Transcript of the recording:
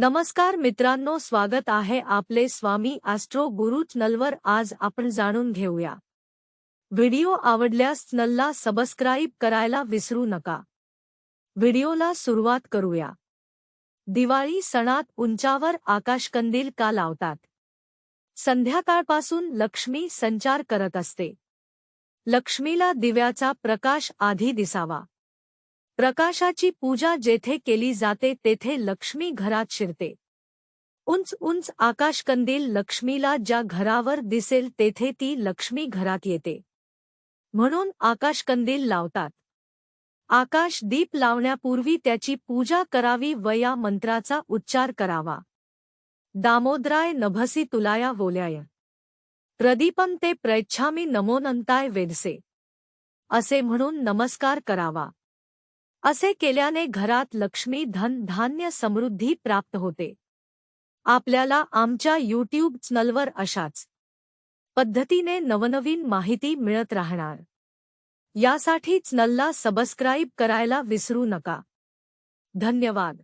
नमस्कार मित्रांनो स्वागत आहे आपले स्वामी ॲस्ट्रो गुरु चॅनलवर. आज आपण जाणून घेऊया. व्हिडिओ आवडल्यास चॅनलला सबस्क्राईब करायला विसरू नका. व्हिडिओला सुरुवात करूया. दिवाळी सणात उंचावर आकाशकंदील का लावतात? संध्याकाळपासून लक्ष्मी संचार करत असते. लक्ष्मीला दिव्याचा प्रकाश आधी दिसावा. प्रकाशाची पूजा जेथे केली जाते तेथे लक्ष्मी घरात शिरते. उंच उंच आकाशकंदील लक्ष्मीला ज्या घरावर दिसेल तेथे ती लक्ष्मी घरात येते. म्हणून आकाशकंदील लावतात. आकाश दीप लावण्यापूर्वी त्याची पूजा करावी व या मंत्राचा उच्चार करावा. दामोदराय नभसी तुलाया बोल्याय प्रदीपन ते प्रैच्छामी नमोनंताय वेधसे असे म्हणून नमस्कार करावा. असे केल्याने घरात लक्ष्मी धन धान्य समृद्धी प्राप्त होते. आपल्याला आमच्या यूट्यूब चॅनलवर अशाच पद्धतीने नवनवीन माहिती मिळत राहणार. यासाठी चॅनलला सबस्क्राईब करायला विसरू नका. धन्यवाद.